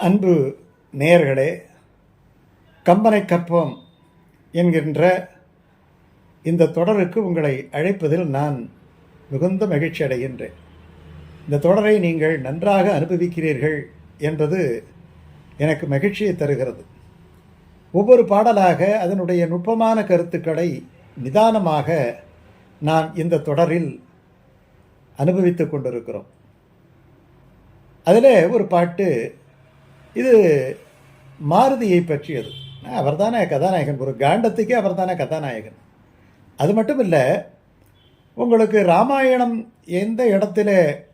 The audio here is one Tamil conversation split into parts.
அன்பு நேயர்களே கம்பனை கற்போம் என்கின்ற இந்த தொடருக்கு உங்களை அழைப்பதில் நான் மிகுந்த மகிழ்ச்சி அடைகின்றேன். இந்த தொடரை நீங்கள் நன்றாக அனுபவிக்கிறீர்கள் என்பது எனக்கு மகிழ்ச்சியை தருகிறது. ஒவ்வொரு பாடலாக அதனுடைய நுட்பமான கருத்துக்களை நிதானமாக நான் இந்த தொடரில் அனுபவித்துக் கொண்டிருக்கிறோம். அதில் ஒரு பாட்டு இது மாருதியை பற்றியது. அவர் தானே கதாநாயகன்? ஒரு காண்டத்துக்கே அவர் தானே கதாநாயகன். அது மட்டும் இல்லை உங்களுக்கு ராமாயணம் எந்த இடத்துல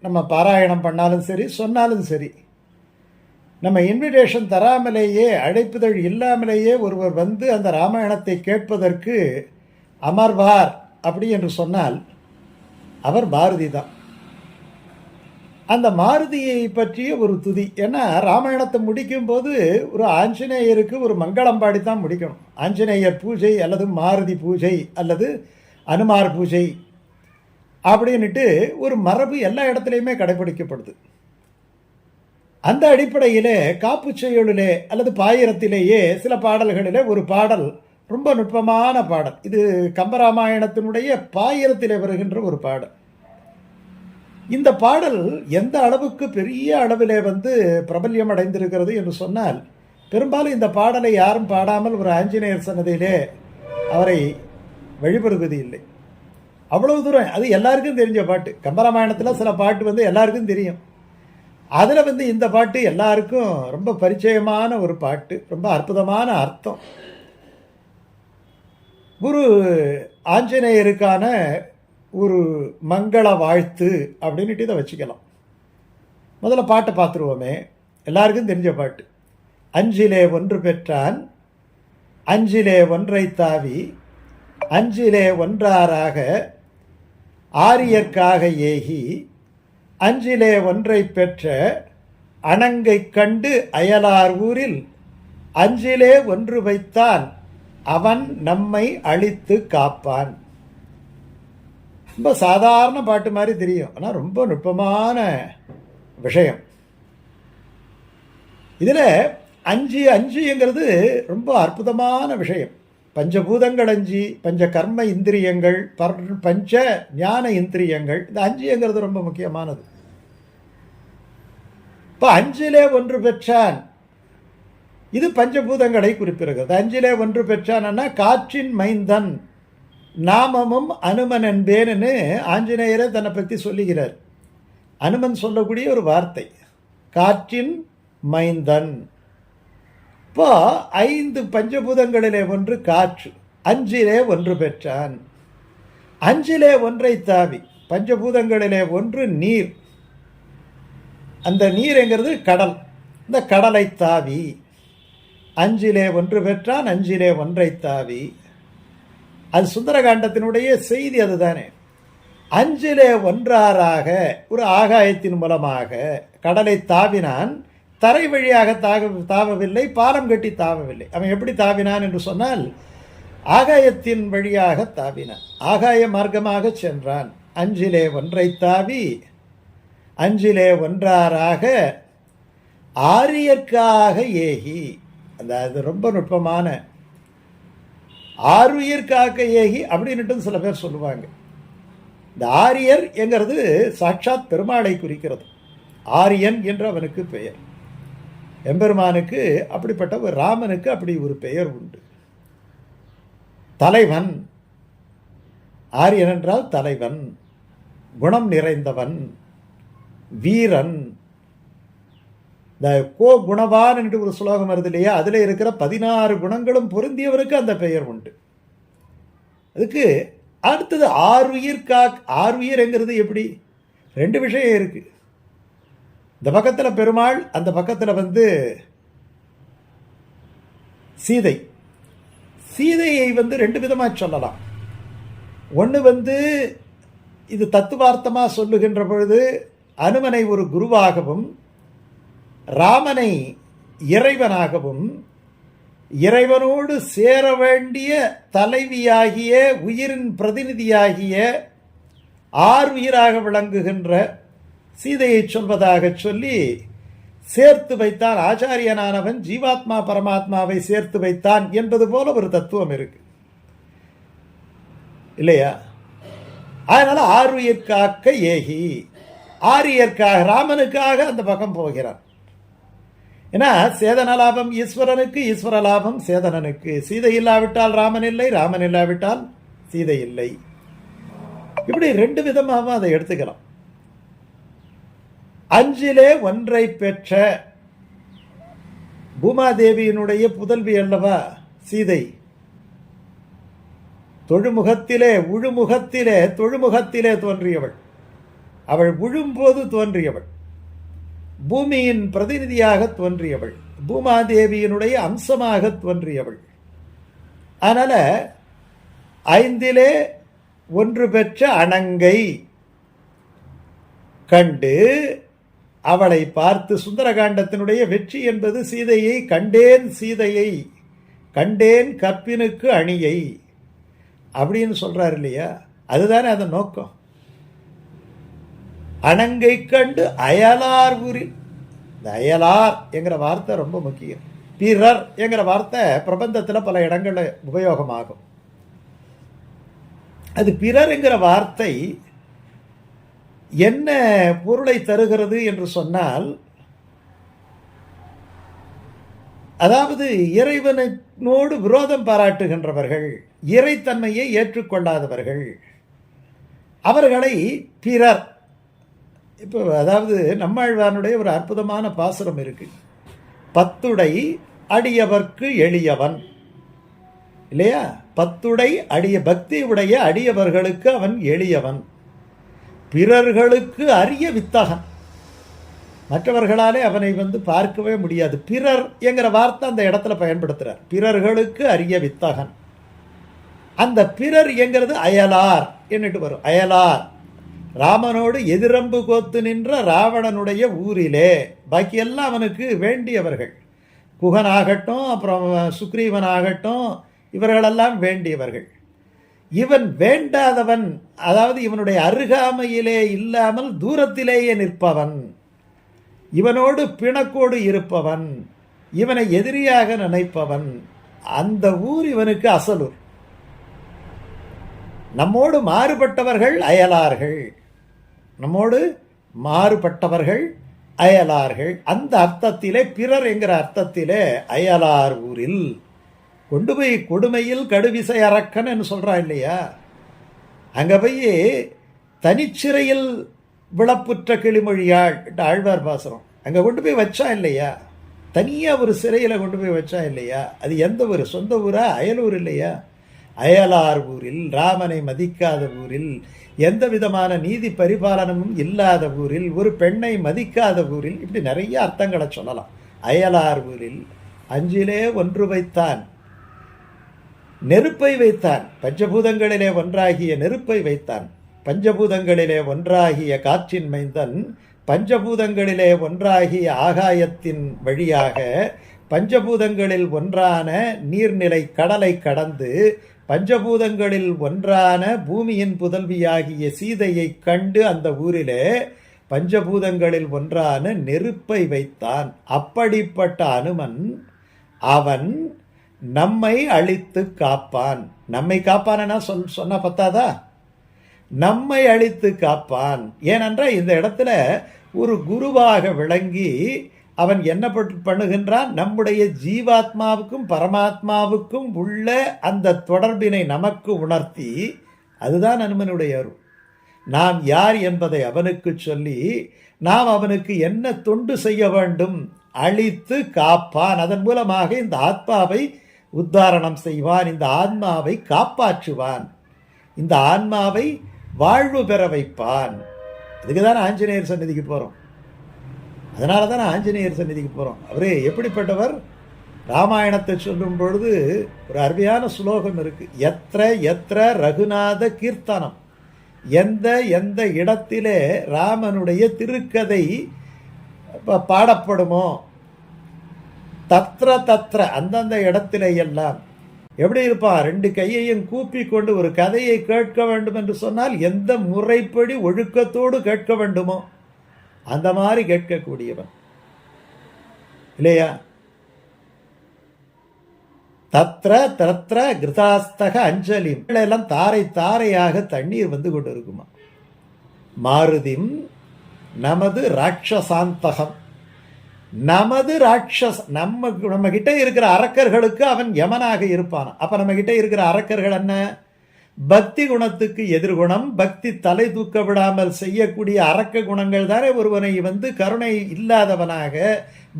நம்ம பாராயணம் பண்ணாலும் சரி சொன்னாலும் சரி நம்ம இன்விடேஷன் தராமலேயே அழைப்புதழ் இல்லாமலேயே ஒருவர் வந்து அந்த ராமாயணத்தை கேட்பதற்கு அமர்வார் அப்படி என்று சொன்னால் அவர் பாரதி தான். அந்த மாருதியை பற்றிய ஒரு துதி. ஏன்னா ராமாயணத்தை முடிக்கும் போது ஒரு ஆஞ்சநேயருக்கு ஒரு மங்களம் பாடி தான் முடிக்கணும். ஆஞ்சநேயர் பூஜை அல்லது மாருதி பூஜை அல்லது அனுமார் பூஜை அப்படின்னுட்டு ஒரு மரபு எல்லா இடத்துலையுமே கடைபிடிக்கப்படுது அந்த அடிப்படையிலே காப்பு செயலிலே அல்லது பாயிரத்திலேயே சில பாடல்களிலே ஒரு பாடல் ரொம்ப நுட்பமான பாடல். இது கம்பராமாயணத்தினுடைய பாயிரத்திலே வருகின்ற ஒரு பாடல். இந்த பாடல் எந்த அளவுக்கு பெரிய அளவிலே வந்து பிரபல்யம் அடைந்திருக்கிறது என்று சொன்னால் பெரும்பாலும் இந்த பாடலை யாரும் பாடாமல் ஒரு ஆஞ்சநேயர் சன்னதியிலே அவரை வழிபடுவது இல்லை. அவ்வளவு தூரம் அது எல்லாருக்கும் தெரிஞ்ச பாட்டு. கம்பராமாயணத்தில் சில பாட்டு வந்து எல்லாருக்கும் தெரியும். அதில் வந்து இந்த பாட்டு எல்லாருக்கும் ரொம்ப பரிச்சயமான ஒரு பாட்டு ரொம்ப அற்புதமான அர்த்தம். குரு ஆஞ்சநேயருக்கான ஒரு மங்கள வாழ்த்து அப்படின்னுட்டு இதை வச்சுக்கலாம். முதல்ல பாட்டை பார்த்துருவோமே. எல்லாருக்கும் தெரிஞ்ச பாட்டு. அஞ்சிலே ஒன்று பெற்றான் அஞ்சிலே ஒன்றை தாவி அஞ்சிலே ஒன்றாராக ஆரியர்க்காக ஏகி அஞ்சிலே ஒன்றை பெற்ற அணங்கை கண்டு அயலார் ஊரில் அஞ்சிலே ஒன்று வைத்தான் அவன் நம்மை அழித்து காப்பான். ரொம்ப சாதாரண பாட்டு மாதிரி தெரியும். ஆனால் ரொம்ப நுட்பமான விஷயம். இதில் அஞ்சு அஞ்சுங்கிறது ரொம்ப அற்புதமான விஷயம். பஞ்சபூதங்கள் அஞ்சு பஞ்ச கர்ம இந்திரியங்கள் பர் பஞ்ச ஞான இந்திரியங்கள் இந்த அஞ்சுங்கிறது ரொம்ப முக்கியமானது. இப்போ அஞ்சிலே ஒன்று பெற்றான். இது பஞ்சபூதங்களை குறிப்பிடுகிறது. அஞ்சிலே ஒன்று பெற்றான்னா காற்றின் மைந்தன். நாமமும் அனுமன் என்பேன்னு ஆஞ்சநேயரை தன்னை பற்றி சொல்லுகிறார். அனுமன் சொல்லக்கூடிய ஒரு வார்த்தை. காற்றின் மைந்தன். இப்போ ஐந்து பஞ்சபூதங்களிலே ஒன்று காற்று அஞ்சிலே ஒன்று பெற்றான். அஞ்சிலே ஒன்றை தாவி பஞ்சபூதங்களிலே ஒன்று நீர். அந்த நீர்ங்கிறது கடல். இந்த கடலை தாவி அஞ்சிலே ஒன்று பெற்றான் அஞ்சிலே ஒன்றை தாவி. அது சுந்தரகாண்டத்தினுடைய செய்தி அதுதானே. அஞ்சிலே ஒன்றாராக ஒரு ஆகாயத்தின் மூலமாக கடலை தாவினான் தரை வழியாக தாக தாவவில்லை பாலம் கட்டி தாவவில்லை. அவன் எப்படி தாவினான் என்று சொன்னால் ஆகாயத்தின் வழியாக தாவினான். ஆகாய மார்க்கமாக சென்றான். அஞ்சிலே ஒன்றை தாவி அஞ்சிலே ஒன்றாராக ஆரியர்க்காக ஏகி. அந்த அது ரொம்ப நுட்பமான ஆருயிர் காக்க ஏகி அப்படின்ட்டு சில பேர் சொல்லுவாங்க. இந்த ஆரியர் என்கிறது சாட்சாத் பெருமாளை குறிக்கிறது. ஆரியன் என்று அவனுக்கு பெயர். எம்பெருமானுக்கு அப்படிப்பட்ட ஒரு ராமனுக்கு அப்படி ஒரு பெயர் உண்டு. தலைவன். ஆரியன் என்றால் தலைவன். குணம் நிறைந்தவன். வீரன். இந்த கோ குணவான் என்று ஒரு ஸ்லோகம் வருது இல்லையா? அதில் இருக்கிற பதினாறு குணங்களும் பொருந்தியவருக்கு அந்த பெயர் உண்டு. அதுக்கு அடுத்தது ஆறுயிர் காக் ஆறுயிர்ங்கிறது எப்படி? ரெண்டு விஷயம் இருக்குது இந்த பக்கத்தில் பெருமாள் அந்த பக்கத்தில் வந்து சீதை. சீதையை வந்து ரெண்டு விதமாக சொல்லலாம். ஒன்று வந்து இது தத்துவார்த்தமாக சொல்லுகின்ற பொழுது அனுமனை ஒரு குருவாகவும் ராமனை இறைவனாகவும் இறைவனோடு சேர வேண்டிய தலைவியாகிய உயிரின் பிரதிநிதியாகிய ஆறுயிராக விளங்குகின்ற சீதையை சொல்வதாக சொல்லி சேர்த்து வைத்தான். ஆச்சாரியனானவன் ஜீவாத்மா பரமாத்மாவை சேர்த்து வைத்தான் என்பது போல ஒரு தத்துவம் இருக்கு. இல்லையா? அதனால் ஆருயிர்காக்க ஏகி ஆரியர்க்காக ராமனுக்காக அந்த பக்கம் போகிறான். ஏன்னா சேதன லாபம் ஈஸ்வரனுக்கு ஈஸ்வர லாபம் சேதனனுக்கு. சீதை இல்லாவிட்டால் ராமன் இல்லை ராமன் இல்லாவிட்டால் சீதை இல்லை. இப்படி ரெண்டு விதமாகவும் அதை எடுத்துக்கலாம். அஞ்சிலே ஒன்றை பெற்ற பூமாதேவியினுடைய புதல்வி அல்லவா? சீதை. தொழுமுகத்திலே உழுமுகத்திலே தொழுமுகத்திலே தோன்றியவள். அவள் உழும்போது தோன்றியவள். பூமியின் பிரதிநிதியாக தோன்றியவள். பூமாதேவியினுடைய அம்சமாக தோன்றியவள். அதனால் ஐந்திலே ஒன்று பெற்ற அணங்கை கண்டு அவளை பார்த்து சுந்தரகாண்டத்தினுடைய வெற்றி என்பது சீதையை கண்டேன் சீதையை கண்டேன் கற்பினுக்கு அணியை அப்படின்னு சொல்கிறார் இல்லையா? அதுதானே அதன் நோக்கம். அணங்கை கண்டு அயலார் ஊரில் இந்த அயலார் என்கிற வார்த்தை ரொம்ப முக்கியம். பிறர் என்கிற வார்த்தை பிரபந்தத்தில் பல இடங்களில் உபயோகமாகும். அது பிறர் என்கிற வார்த்தை என்ன பொருளை தருகிறது என்று சொன்னால் அதாவது இறைவனோடு விரோதம் பாராட்டுகின்றவர்கள் இறைத்தன்மையை ஏற்றுக்கொள்ளாதவர்கள் அவர்களை பிறர் இப்போ அதாவது நம்மாழ்வானுடைய ஒரு அற்புதமான பாசுரம் இருக்கு. பத்துடை அடியவர்க்கு எளியவன். இல்லையா? பத்துடை அடிய பக்தி உடைய அடியவர்களுக்கு அவன் எளியவன். பிறர்களுக்கு அரிய வித்தகன். மற்றவர்களாலே அவனை வந்து பார்க்கவே முடியாது. பிறர் என்கிற வார்த்தை அந்த இடத்துல பயன்படுத்துகிறார் பிறர்களுக்கு அரிய வித்தகன். அந்த பிறர் என்கிறது அயலார். என்னட்டு வரும். அயலார். ராமனோடு எதிரம்பு கோத்து நின்ற ராவணனுடைய ஊரிலே. பாக்கியெல்லாம் அவனுக்கு வேண்டியவர்கள். குகனாகட்டும் அப்புறம் சுக்ரீவனாகட்டும் இவர்களெல்லாம் வேண்டியவர்கள். இவன் வேண்டாதவன் அதாவது இவனுடைய அருகாமையிலே இல்லாமல் தூரத்திலேயே நிற்பவன். இவனோடு பிணக்கோடு இருப்பவன். இவனை எதிரியாக நினைப்பவன். அந்த ஊர் இவனுக்கு அசலூர். நம்மோடு மாறுபட்டவர்கள் அயலார்கள். நம்மோடு மாறுபட்டவர்கள் அயலார்கள். அந்த அர்த்தத்திலே பிறர் என்கிற அர்த்தத்திலே அயலார் ஊரில் கொண்டு போய் கொடுமையில் கடுவிசை அரக்கன் சொல்கிறான் இல்லையா? அங்கே போய் தனிச்சிறையில் விளப்புற்ற கிளிமொழியாள் ஆழ்வார் பாசுரம். அங்கே கொண்டு போய் வச்சா இல்லையா? தனியாக ஒரு சிறையில் கொண்டு போய் வச்சா இல்லையா? அது எந்த ஊர்? சொந்த ஊரா? அயலூர் இல்லையா? அயலார் ஊரில் ராமனை மதிக்காத ஊரில் எந்த விதமான நீதி பரிபாலனமும் இல்லாத ஊரில் ஒரு பெண்ணை மதிக்காத ஊரில் இப்படி நிறைய அர்த்தங்களை சொல்லலாம். அயலார் ஊரில் அஞ்சிலே ஒன்று வைத்தான் நெருப்பை வைத்தான் பஞ்சபூதங்களிலே ஒன்றாகிய நெருப்பை வைத்தான் பஞ்சபூதங்களிலே ஒன்றாகிய காற்றின் மைந்தன் பஞ்சபூதங்களிலே ஒன்றாகிய ஆகாயத்தின் வழியாக பஞ்சபூதங்களில் ஒன்றான நீர்நிலை கடலை கடந்து பஞ்சபூதங்களில் ஒன்றான பூமியின் புதல்வியாகிய சீதையை கண்டு அந்த ஊரிலே பஞ்சபூதங்களில் ஒன்றான நெருப்பை வைத்தான். அப்படிப்பட்ட அனுமன் அவன் நம்மை அழித்து காப்பான். நம்மை காப்பானா சொல் சொன்ன பத்தாதா? நம்மை அழித்து காப்பான். ஏனென்றால் இந்த இடத்துல ஒரு குருவாக விளங்கி அவன் என்ன பண்ணுகின்றான்? நம்முடைய ஜீவாத்மாவுக்கும் பரமாத்மாவுக்கும் உள்ள அந்த தொடர்பினை நமக்கு உணர்த்தி அதுதான் அனுமனுடைய அருள். நாம் யார் என்பதை அவனுக்கு சொல்லி நாம் அவனுக்கு என்ன தொண்டு செய்ய வேண்டும் அழித்து காப்பான். அதன் மூலமாக இந்த ஆத்மாவை உத்தாரணம் செய்வான் இந்த ஆன்மாவை காப்பாற்றுவான். இந்த ஆன்மாவை வாழ்வு பெற வைப்பான். இதுக்கு தான் ஆஞ்சநேயர் சன்னதிக்கு போகிறோம் அதனால தான் ஆஞ்சநேயர் சந்நிதிக்கு போகிறோம் அவரே எப்படிப்பட்டவர்? ராமாயணத்தை சொல்லும் பொழுது ஒரு அருமையான ஸ்லோகம் இருக்குது எத்த எத்த ரகுநாத கீர்த்தனம். எந்த எந்த இடத்திலே ராமனுடைய திருக்கதை பாடப்படுமோ தத்ர தத்ர அந்தந்த இடத்திலே எல்லாம். எப்படி இருப்பான் ரெண்டு கையையும் கூப்பி கொண்டு ஒரு கதையை கேட்க வேண்டும் என்று சொன்னால் எந்த முறைப்படி ஒழுக்கத்தோடு கேட்க வேண்டுமோ? அந்த மாதிரி கேட்கக்கூடியவன். இல்லையா? தத்ர தத்ர கிருதாஸ்தக அஞ்சலி. எல்லாம் தாரை தாரையாக தண்ணீர் வந்து கொண்டு இருக்குமா மாருதிம் நமது ராட்சசாந்தகம். நமது ராட்சஸ் நம்ம நம்ம கிட்ட இருக்கிற அரக்கர்களுக்கு அவன் யமனாக இருப்பான்? அப்ப நம்ம கிட்ட இருக்கிற அரக்கர்கள் என்ன? பக்தி குணத்துக்கு எதிர்குணம் பக்தி தலை தூக்க விடாமல் செய்யக்கூடிய அரக்க குணங்கள் தானே ஒருவனை வந்து கருணை இல்லாதவனாக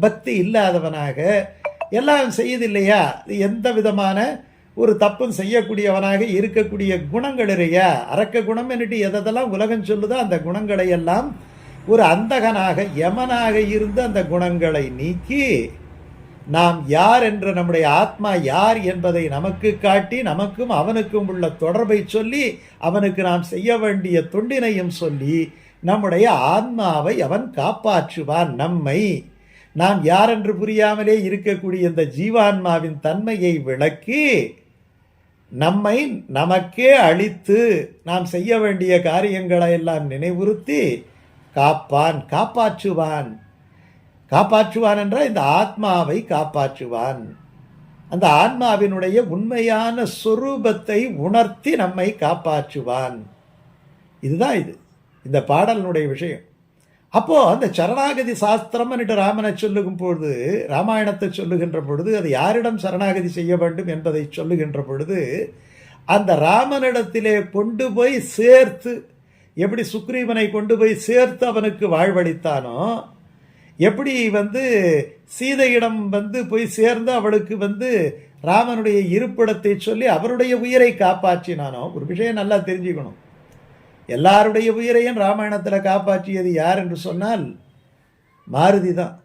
பக்தி இல்லாதவனாக எல்லாம் செய்யுதில்லையா எந்த விதமான ஒரு தப்பும் செய்யக்கூடியவனாக இருக்கக்கூடிய குணங்கள் இல்லையா? அரக்க குணம் என்னட்டு எதெல்லாம் உலகம் சொல்லுதோ அந்த குணங்களை எல்லாம் ஒரு அந்தகனாக யமனாக இருந்து அந்த குணங்களை நீக்கி நாம் யார் என்ற நம்முடைய ஆத்மா யார் என்பதை நமக்கு காட்டி நமக்கும் அவனுக்கும் உள்ள தொடர்பை சொல்லி அவனுக்கு நாம் செய்ய வேண்டிய தொண்டினையும் சொல்லி நம்முடைய ஆத்மாவை அவன் காப்பாற்றுவான் நம்மை. நாம் யார் என்று புரியாமலே இருக்கக்கூடிய இந்த ஜீவான்மாவின் தன்மையை விளக்கி நம்மை நமக்கே அழித்து நாம் செய்ய வேண்டிய காரியங்களை எல்லாம் நினைவுறுத்தி காப்பான் காப்பாற்றுவான். காப்பாற்றுவான் என்றால் இந்த ஆத்மாவை காப்பாற்றுவான். அந்த ஆன்மாவினுடைய உண்மையான சொரூபத்தை உணர்த்தி நம்மை காப்பாற்றுவான். இதுதான் இது. இந்த பாடலினுடைய விஷயம். அப்போது அந்த சரணாகதி சாஸ்திரம் என்று ராமனை சொல்லுகும் பொழுது ராமாயணத்தை சொல்லுகின்ற பொழுது அது யாரிடம் சரணாகதி செய்ய வேண்டும் என்பதை சொல்லுகின்ற பொழுது அந்த ராமனிடத்திலே கொண்டு போய் சேர்த்து எப்படி சுக்ரீவனை கொண்டு போய் சேர்த்து அவனுக்கு வாழ்வளித்தானோ எப்படி வந்து சீதையிடம் வந்து போய் சேர்ந்து அவளுக்கு வந்து ராமனுடைய இருப்பிடத்தை சொல்லி அவருடைய உயிரை காப்பாற்றினானோ ஒரு விஷயம் நல்லா தெரிஞ்சுக்கணும். எல்லாருடைய உயிரையும் ராமாயணத்தில் காப்பாற்றியது யார் என்று சொன்னால் மாருதி தான்.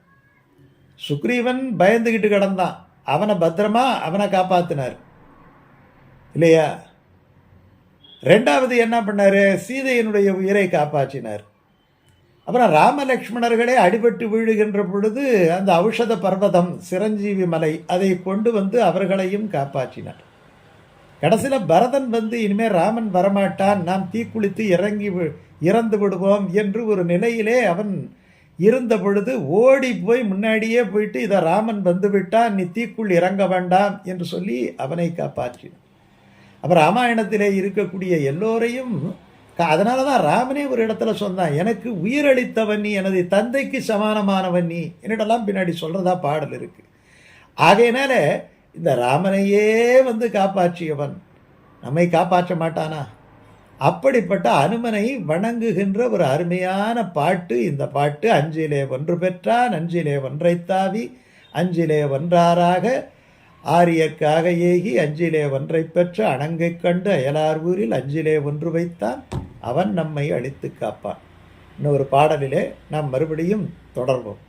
சுக்ரீவன் பயந்துக்கிட்டு கிடந்தான். அவனை பத்திரமா அவனை காப்பாத்தினார். இல்லையா? ரெண்டாவது என்ன பண்ணார்? சீதையினுடைய உயிரை காப்பாற்றினார். அப்புறம் ராமலக்ஷ்மணர்களே அடிபட்டு வீழுகின்ற பொழுது அந்த ஔஷத பர்வதம் சிரஞ்சீவி மலை அதை கொண்டு வந்து அவர்களையும் காப்பாற்றினார். கடைசியில் பரதன் வந்து இனிமேல் ராமன் வரமாட்டான் நாம் தீக்குளித்து இறங்கி இறந்து விடுவோம் என்று ஒரு நிலையிலே அவன் இருந்த பொழுது ஓடி போய் முன்னாடியே போயிட்டு இதை ராமன் வந்து விட்டான் நீ தீக்குள் இறங்க வேண்டாம் என்று சொல்லி அவனை காப்பாற்றினான். அப்போ ராமாயணத்திலே இருக்கக்கூடிய எல்லோரையும் அதனால தான் ராமனே ஒரு இடத்துல சொன்னான் எனக்கு உயிரளித்தவன் நீ எனது தந்தைக்கு சமானமானவன் நீ. என்னிடலாம் பின்னாடி சொல்கிறதா பாடல் இருக்குது ஆகையினால இந்த ராமனையே வந்து காப்பாற்றியவன். நம்மை காப்பாற்ற மாட்டானா? அப்படிப்பட்ட அனுமனை வணங்குகின்ற ஒரு அருமையான பாட்டு இந்த பாட்டு அஞ்சிலே ஒன்று பெற்றான் அஞ்சிலே ஒன்றைத்தாவி அஞ்சிலே ஒன்றாராக ஆரியக்காக ஏகி அஞ்சிலே ஒன்றை பெற்ற அணங்கை கண்டு அயலார் ஊரில் அஞ்சிலே ஒன்று வைத்தான். அவன் நம்மை அழித்து காப்பான். இன்னொரு பாடலிலே நாம் மறுபடியும் தொடர்வோம்.